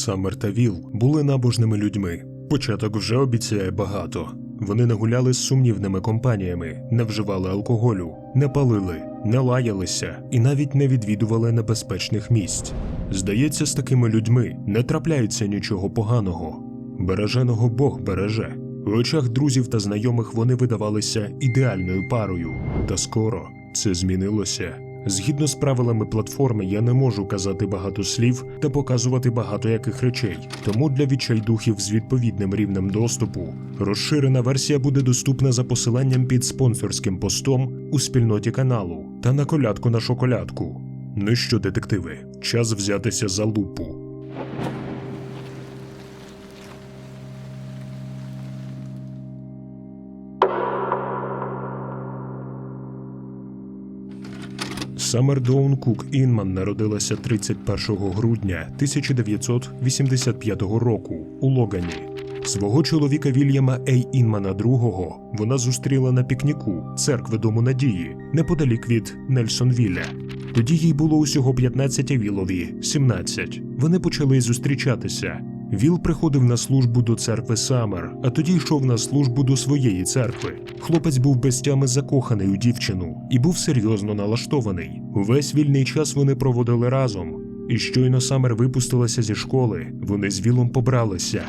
Саммер та Віл були набожними людьми. Початок вже обіцяє багато. Вони не гуляли з сумнівними компаніями, не вживали алкоголю, не палили, не лаялися і навіть не відвідували небезпечних місць. Здається, з такими людьми не трапляється нічого поганого. Береженого Бог береже. В очах друзів та знайомих вони видавалися ідеальною парою. Та скоро це змінилося. Згідно з правилами платформи, я не можу казати багато слів та показувати багато яких речей. Тому для відчайдухів з відповідним рівнем доступу розширена версія буде доступна за посиланням під спонсорським постом у спільноті каналу та на колядку на шоколядку. Ну що, детективи, час взятися за лупу. Саммер Доун Кук Інман народилася 31 грудня 1985 року у Логані. Свого чоловіка Вільяма Ей Інмана II вона зустріла на пікніку церкви Дому Надії неподалік від Нельсонвілля. Тоді їй було усього 15, а Вілові 17. Вони почали зустрічатися. Віл приходив на службу до церкви Самер, а тоді йшов на службу до своєї церкви. Хлопець був без тями закоханий у дівчину і був серйозно налаштований. Увесь вільний час вони проводили разом. І щойно Самер випустилася зі школи, вони з Вілом побралися.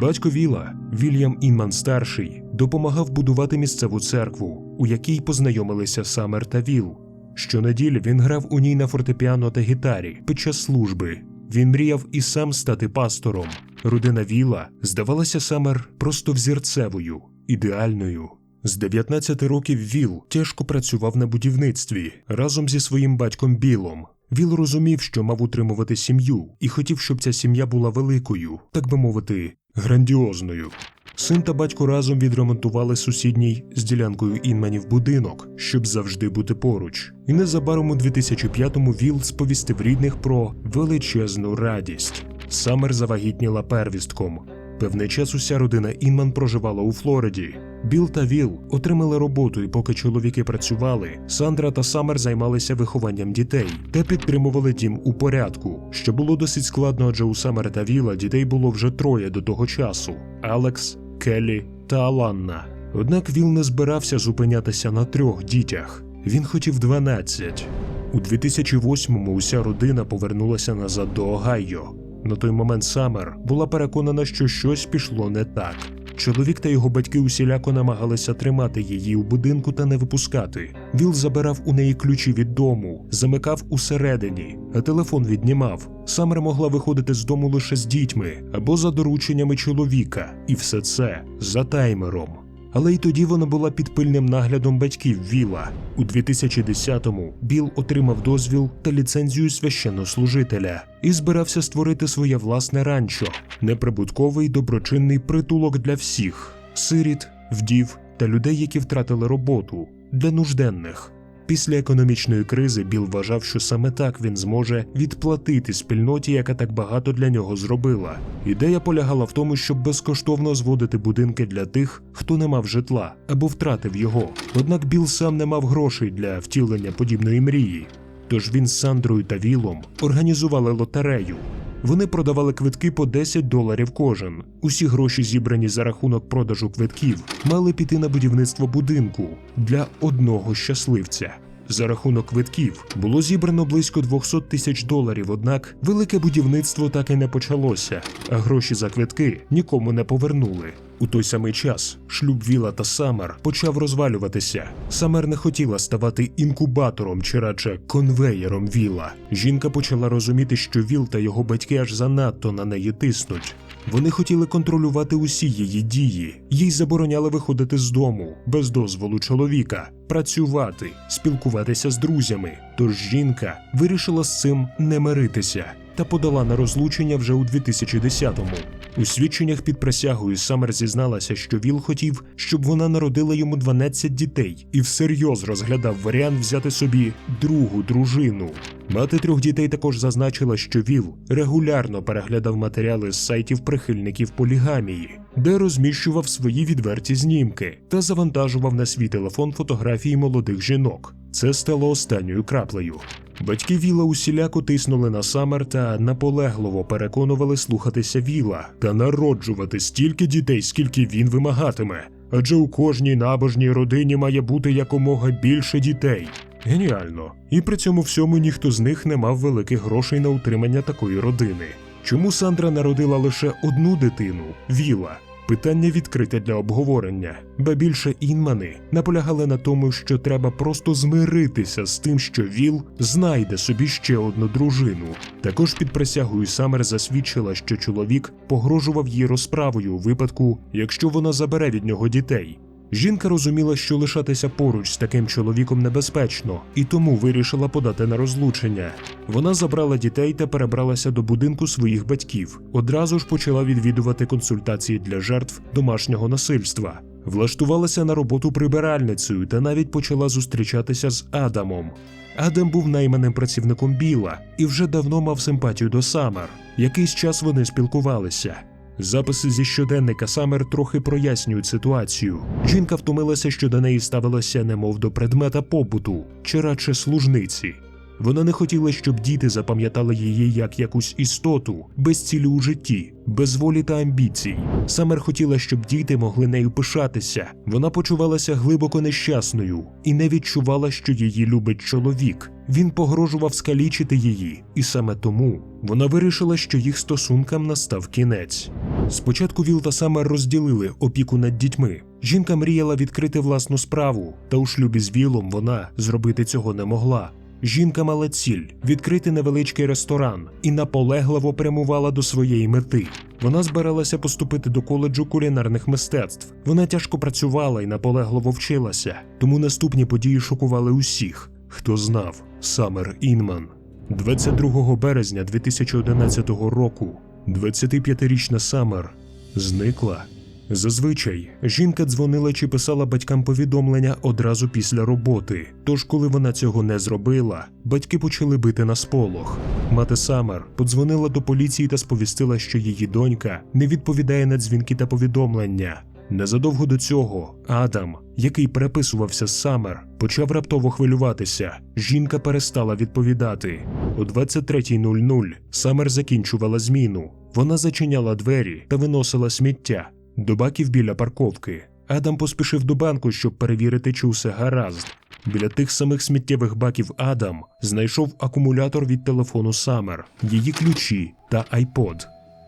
Батько Віла, Вільям Інман старший, допомагав будувати місцеву церкву, у якій познайомилися Самер та Віл. Щонеділі він грав у ній на фортепіано та гітарі під час служби. Він мріяв і сам стати пастором. Родина Віла здавалася Самер просто взірцевою, ідеальною. З 19 років Віл тяжко працював на будівництві разом зі своїм батьком Білом. Віл розумів, що мав утримувати сім'ю, і хотів, щоб ця сім'я була великою, так би мовити, грандіозною. Син та батько разом відремонтували сусідній з ділянкою інманів будинок, щоб завжди бути поруч. І незабаром у 2005-му Віл сповістив рідних про величезну радість. Самер завагітніла первістком. Певний час уся родина Інман проживала у Флориді. Біл та Віл отримали роботу, і поки чоловіки працювали, Сандра та Самер займалися вихованням дітей та підтримували дім у порядку, що було досить складно, адже у Самера та Віла дітей було вже троє до того часу: Алекс, Келлі та Аланна. Однак Віл не збирався зупинятися на трьох дітях. Він хотів 12. У 2008-му уся родина повернулася назад до Огайо. На той момент Самер була переконана, що щось пішло не так. Чоловік та його батьки усіляко намагалися тримати її у будинку та не випускати. Віл забирав у неї ключі від дому, замикав усередині, а телефон віднімав. Самер могла виходити з дому лише з дітьми або за дорученнями чоловіка, і все це за таймером. Але й тоді вона була під пильним наглядом батьків Віла. У 2010-му Біл отримав дозвіл та ліцензію священнослужителя і збирався створити своє власне ранчо, неприбутковий доброчинний притулок для всіх сиріт, вдів та людей, які втратили роботу, для нужденних. Після економічної кризи Біл вважав, що саме так він зможе відплатити спільноті, яка так багато для нього зробила. Ідея полягала в тому, щоб безкоштовно зводити будинки для тих, хто не мав житла або втратив його. Однак Біл сам не мав грошей для втілення подібної мрії. Тож він з Сандрою та Вілом організували лотерею. Вони продавали квитки по 10 доларів кожен. Усі гроші, зібрані за рахунок продажу квитків, мали піти на будівництво будинку для одного щасливця. За рахунок квитків було зібрано близько 200 тисяч доларів, однак велике будівництво так і не почалося, а гроші за квитки нікому не повернули. У той самий час шлюб Віла та Самер почав розвалюватися. Самер не хотіла ставати інкубатором чи радше конвеєром Віла. Жінка почала розуміти, що Віл та його батьки аж занадто на неї тиснуть. Вони хотіли контролювати усі її дії, їй забороняли виходити з дому без дозволу чоловіка, працювати, спілкуватися з друзями. Тож жінка вирішила з цим не миритися та подала на розлучення вже у 2010-му. У свідченнях під присягою Самер зізналася, що Віл хотів, щоб вона народила йому 12 дітей, і всерйоз розглядав варіант взяти собі другу дружину. Мати трьох дітей також зазначила, що Віл регулярно переглядав матеріали з сайтів прихильників полігамії, де розміщував свої відверті знімки та завантажував на свій телефон фотографії молодих жінок. Це стало останньою краплею. Батьки Віла усіляко тиснули на Самер та наполегливо переконували слухатися Віла та народжувати стільки дітей, скільки він вимагатиме. Адже у кожній набожній родині має бути якомога більше дітей. Геніально. І при цьому всьому ніхто з них не мав великих грошей на утримання такої родини. Чому Сандра народила лише одну дитину Віла? Питання відкрите для обговорення, ба більше інмани наполягали на тому, що треба просто змиритися з тим, що Віл знайде собі ще одну дружину. Також під присягою Самер засвідчила, що чоловік погрожував їй розправою у випадку, якщо вона забере від нього дітей. Жінка розуміла, що лишатися поруч з таким чоловіком небезпечно, і тому вирішила подати на розлучення. Вона забрала дітей та перебралася до будинку своїх батьків. Одразу ж почала відвідувати консультації для жертв домашнього насильства. Влаштувалася на роботу прибиральницею та навіть почала зустрічатися з Адамом. Адам був найманим працівником Біла і вже давно мав симпатію до Самер. Якийсь час вони спілкувалися. Записи зі щоденника Самер трохи прояснюють ситуацію. Жінка втомилася, що до неї ставилося немов до предмета побуту, чи радше служниці. Вона не хотіла, щоб діти запам'ятали її як якусь істоту, без цілі у житті, без волі та амбіцій. Самер хотіла, щоб діти могли нею пишатися. Вона почувалася глибоко нещасною і не відчувала, що її любить чоловік. Він погрожував скалічити її, і саме тому вона вирішила, що їх стосункам настав кінець. Спочатку Віл та Самер розділили опіку над дітьми. Жінка мріяла відкрити власну справу, та у шлюбі з Вілом вона зробити цього не могла. Жінка мала ціль відкрити невеличкий ресторан і наполегливо прямувала до своєї мети. Вона збиралася поступити до коледжу кулінарних мистецтв. Вона тяжко працювала і наполегливо вчилася, тому наступні події шокували усіх, хто знав Самер Інман. 22 березня 2011 року 25-річна Самер зникла. Зазвичай жінка дзвонила чи писала батькам повідомлення одразу після роботи. Тож, коли вона цього не зробила, батьки почали бити на сполох. Мати Самер подзвонила до поліції та сповістила, що її донька не відповідає на дзвінки та повідомлення. Незадовго до цього Адам, який переписувався з Самер, почав раптово хвилюватися. Жінка перестала відповідати. О 23.00 Самер закінчувала зміну. Вона зачиняла двері та виносила сміття до баків біля парковки. Адам поспішив до банку, щоб перевірити, чи усе гаразд. Біля тих самих сміттєвих баків Адам знайшов акумулятор від телефону Самер, її ключі та айпод.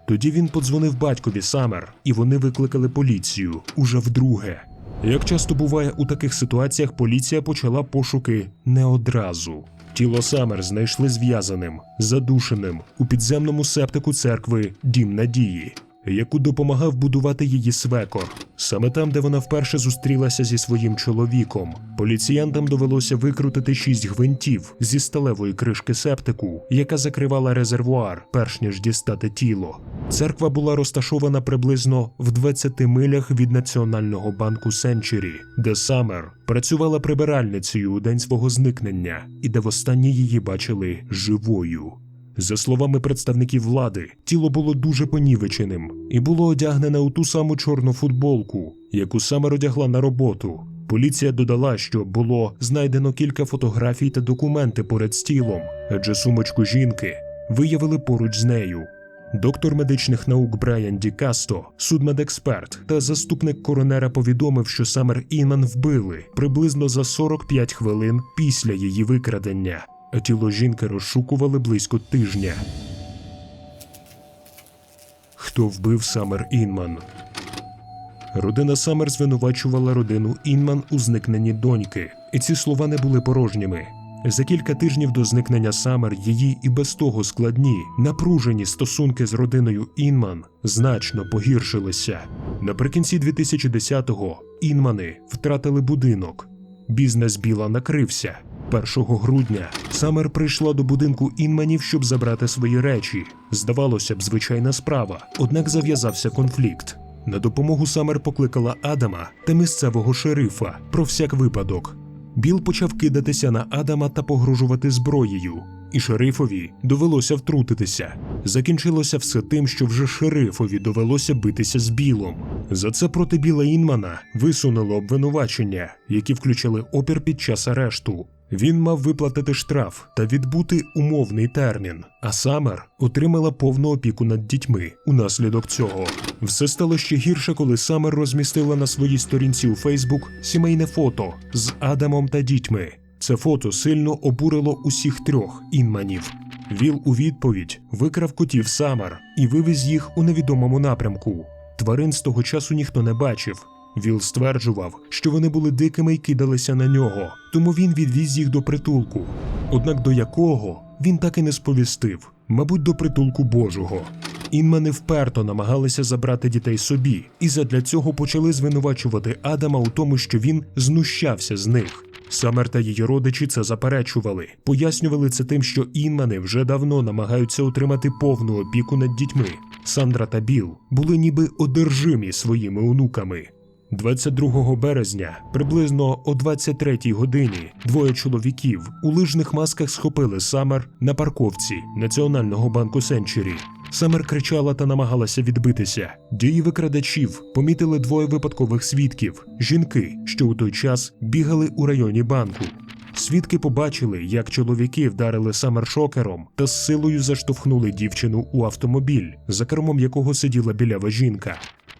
Тоді він подзвонив батькові Самер, і вони викликали поліцію уже вдруге. Як часто буває у таких ситуаціях, поліція почала пошуки не одразу. Тіло Самер знайшли зв'язаним, задушеним у підземному септику церкви Дім Надії, яку допомагав будувати її свекор. Саме там, де вона вперше зустрілася зі своїм чоловіком. Поліціянтам довелося викрутити шість гвинтів зі сталевої кришки септику, яка закривала резервуар, перш ніж дістати тіло. Церква була розташована приблизно в 20 милях від Національного банку Сенчурі, де Самер працювала прибиральницею у день свого зникнення, і де востаннє її бачили живою. За словами представників влади, тіло було дуже понівеченим і було одягнене у ту саму чорну футболку, яку саме одягла на роботу. Поліція додала, що було знайдено кілька фотографій та документи поряд з тілом, адже сумочку жінки виявили поруч з нею. Доктор медичних наук Брайан Ді Касто, судмедексперт та заступник коронера повідомив, що Самер Інман вбили приблизно за 45 хвилин після її викрадення тіло жінки розшукували близько тижня. Хто вбив Самер Інман? Родина Самер звинувачувала родину Інман у зникненні доньки, і ці слова не були порожніми. За кілька тижнів до зникнення Самер її і без того складні, напружені стосунки з родиною Інман значно погіршилися. Наприкінці 2010-го Інмани втратили будинок. Бізнес Біла накрився. 1 грудня Самер прийшла до будинку інманів, щоб забрати свої речі. Здавалося б, звичайна справа, однак зав'язався конфлікт. На допомогу Самер покликала Адама та місцевого шерифа про всяк випадок. Біл почав кидатися на Адама та погрожувати зброєю, і шерифові довелося втрутитися. Закінчилося все тим, що вже шерифові довелося битися з Білом. За це проти Біла Інмана висунули обвинувачення, які включили опір під час арешту. Він мав виплатити штраф та відбути умовний термін, а Самер отримала повну опіку над дітьми. Унаслідок цього все стало ще гірше, коли Самер розмістила на своїй сторінці у Фейсбук сімейне фото з Адамом та дітьми. Це фото сильно обурило усіх трьох інманів. Віл у відповідь викрав котів Самер і вивіз їх у невідомому напрямку. Тварин з того часу ніхто не бачив. Віл стверджував, що вони були дикими і кидалися на нього, тому він відвіз їх до притулку. Однак до якого він так і не сповістив, мабуть, до притулку Божого. Інмани вперто намагалися забрати дітей собі, і задля цього почали звинувачувати Адама у тому, що він знущався з них. Самер та її родичі це заперечували, пояснювали це тим, що інмани вже давно намагаються отримати повну опіку над дітьми. Сандра та Біл були ніби одержимі своїми онуками. 22 березня, приблизно о 23 годині, двоє чоловіків у лижних масках схопили Самер на парковці Національного банку Сенчурі. Самер кричала та намагалася відбитися. Дії викрадачів помітили двоє випадкових свідків жінки, що у той час бігали у районі банку. Свідки побачили, як чоловіки вдарили Самер шокером та з силою заштовхнули дівчину у автомобіль, за кермом якого сиділа білява жінка.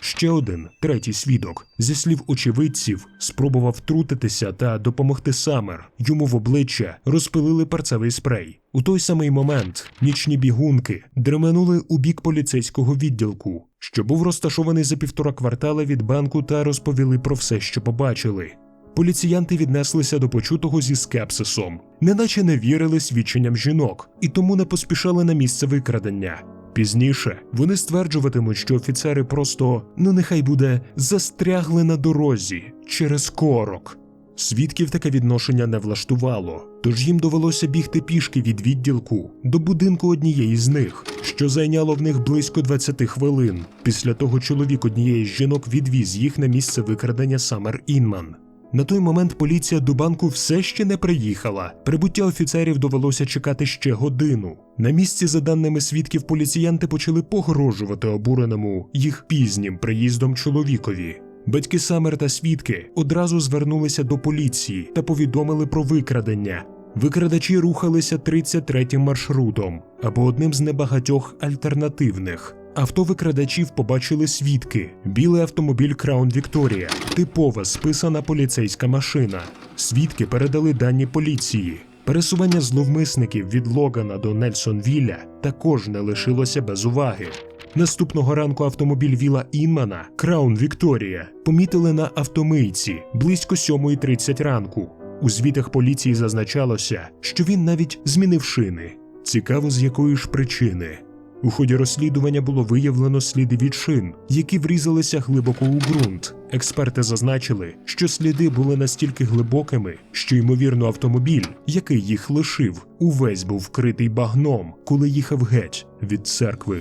Ще один, третій свідок, зі слів очевидців, спробував втрутитися та допомогти Самер. Йому в обличчя розпилили перцевий спрей. У той самий момент нічні бігунки дременули у бік поліцейського відділку, що був розташований за півтора квартала від банку, та розповіли про все, що побачили. Поліціянти віднеслися до почутого зі скепсисом, неначе не вірили свідченням жінок і тому не поспішали на місце викрадення. Пізніше вони стверджуватимуть, що офіцери просто, ну нехай буде, застрягли на дорозі через корок. Свідків таке відношення не влаштувало, тож їм довелося бігти пішки від відділку до будинку однієї з них, що зайняло в них близько 20 хвилин. Після того чоловік однієї з жінок відвіз їх на місце викрадення Самер Інман. На той момент поліція до банку все ще не приїхала. Прибуття офіцерів довелося чекати ще годину. На місці, за даними свідків, поліціянти почали погрожувати обуреному їх пізнім приїздом чоловікові. Батьки Самер та свідки одразу звернулися до поліції та повідомили про викрадення. Викрадачі рухалися 33-м маршрутом або одним з небагатьох альтернативних. Авто викрадачів побачили свідки: білий автомобіль Краун Вікторія, типова списана поліцейська машина. Свідки передали дані поліції. Пересування зловмисників від Логана до Нельсонвілля також не лишилося без уваги. Наступного ранку автомобіль Віла Інмана Краун Вікторія помітили на автомийці близько 7.30 ранку. У звітах поліції зазначалося, що він навіть змінив шини. Цікаво, з якої ж причини. У ході розслідування було виявлено сліди від шин, які врізалися глибоко у ґрунт. Експерти зазначили, що сліди були настільки глибокими, що ймовірно автомобіль, який їх лишив, увесь був вкритий багном, коли їхав геть від церкви.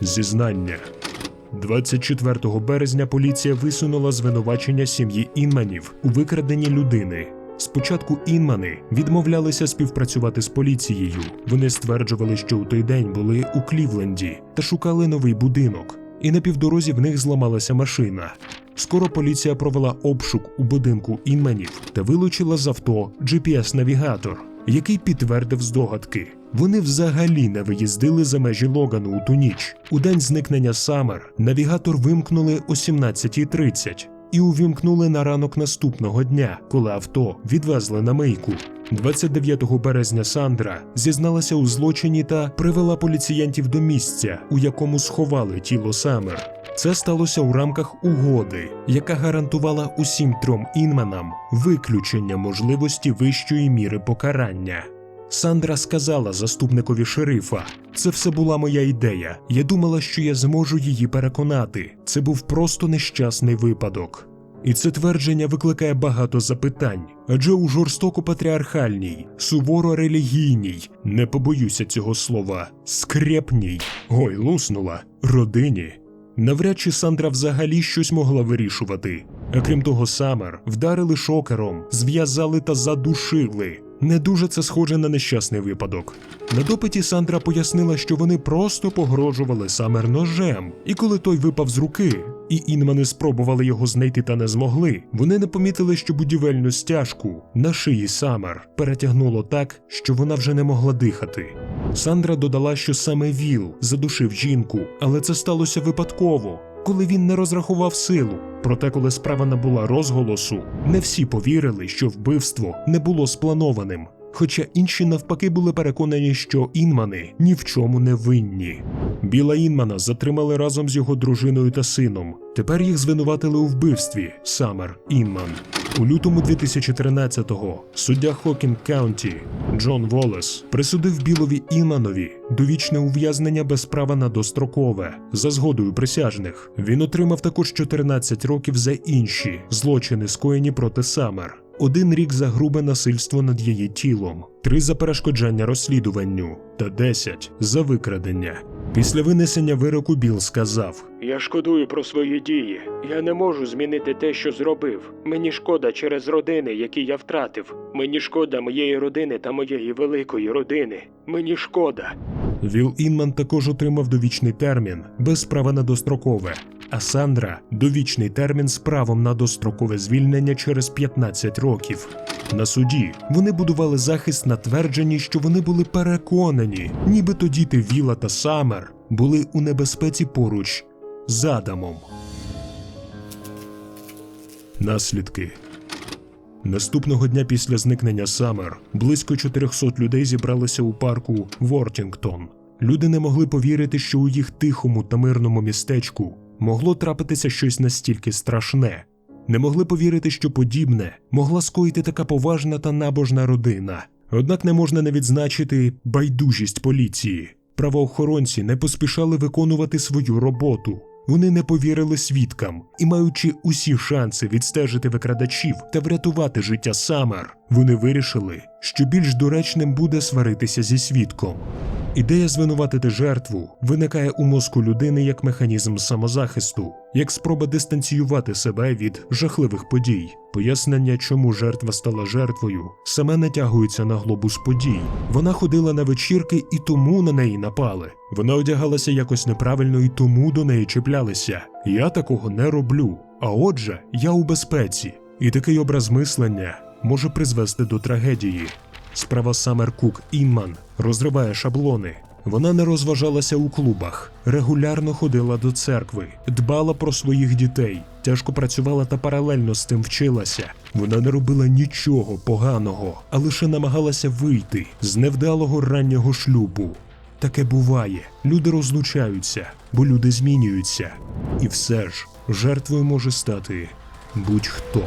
Зізнання 24 березня поліція висунула звинувачення сім'ї Інманів у викраденні людини. Спочатку інмани відмовлялися співпрацювати з поліцією. Вони стверджували, що у той день були у Клівленді та шукали новий будинок, і на півдорозі в них зламалася машина. Скоро поліція провела обшук у будинку інманів та вилучила з авто GPS-навігатор, який підтвердив здогадки. Вони взагалі не виїздили за межі Логану у ту ніч. У день зникнення Самер навігатор вимкнули о 17.30 і увімкнули на ранок наступного дня, коли авто відвезли на мийку. 29 березня Сандра зізналася у злочині та привела поліціянтів до місця, у якому сховали тіло Самер. Це сталося у рамках угоди, яка гарантувала усім трьом інманам виключення можливості вищої міри покарання. Сандра сказала заступникові шерифа: це все була моя ідея. Я думала, що я зможу її переконати. Це був просто нещасний випадок. І це твердження викликає багато запитань, адже у жорстоко патріархальній, суворо релігійній, не побоюся цього слова, скрепній, ой, луснула, родині. Навряд чи Сандра взагалі щось могла вирішувати. А крім того, Самер вдарили шокером, зв'язали та задушили. Не дуже це схоже на нещасний випадок. На допиті Сандра пояснила, що вони просто погрожували Самер ножем, і коли той випав з руки, і інмани спробували його знайти та не змогли, вони не помітили, що будівельну стяжку на шиї Самер перетягнуло так, що вона вже не могла дихати. Сандра додала, що саме Віл задушив жінку, але це сталося випадково, коли він не розрахував силу. Проте, коли справа набула розголосу, не всі повірили, що вбивство не було спланованим. Хоча інші навпаки були переконані, що інмани ні в чому не винні. Біла Інмана затримали разом з його дружиною та сином. Тепер їх звинуватили у вбивстві Самер Інман. У лютому 2013-го суддя Хокін Каунті Джон Волес присудив Білові Інманові довічне ув'язнення без права на дострокове за згодою присяжних. Він отримав також 14 років за інші злочини, скоєні проти Самер. Один рік за грубе насильство над її тілом, три за перешкоджання розслідуванню та 10 за викрадення. Після винесення вироку Біл сказав: Я шкодую про свої дії. Я не можу змінити те, що зробив. Мені шкода через родини, які я втратив. Мені шкода моєї родини та моєї великої родини. Мені шкода. Віл Інман також отримав довічний термін без права на дострокове, а Сандра довічний термін з правом на дострокове звільнення через 15 років. На суді вони будували захист на твердженні, що вони були переконані, нібито діти Віла та Самер були у небезпеці поруч з Адамом. Наслідки Наступного дня після зникнення Самер близько 400 людей зібралися у парку Вортінгтон. Люди не могли повірити, що у їх тихому та мирному містечку могло трапитися щось настільки страшне. Не могли повірити, що подібне могла скоїти така поважна та набожна родина. Однак не можна не відзначити байдужість поліції. Правоохоронці не поспішали виконувати свою роботу. Вони не повірили свідкам і, маючи усі шанси відстежити викрадачів та врятувати життя Самер, вони вирішили, що більш доречним буде сваритися зі свідком. Ідея звинуватити жертву виникає у мозку людини як механізм самозахисту, як спроба дистанціювати себе від жахливих подій. Пояснення, чому жертва стала жертвою, саме натягується на глобус подій. Вона ходила на вечірки і тому на неї напали. Вона одягалася якось неправильно і тому до неї чіплялися. Я такого не роблю. А отже, я у безпеці. І такий образ мислення може призвести до трагедії. Справа Самер Кук Інман розриває шаблони. Вона не розважалася у клубах, регулярно ходила до церкви, дбала про своїх дітей, тяжко працювала та паралельно з тим вчилася. Вона не робила нічого поганого, а лише намагалася вийти з невдалого раннього шлюбу. Таке буває. Люди розлучаються, бо люди змінюються. І все ж жертвою може стати будь-хто.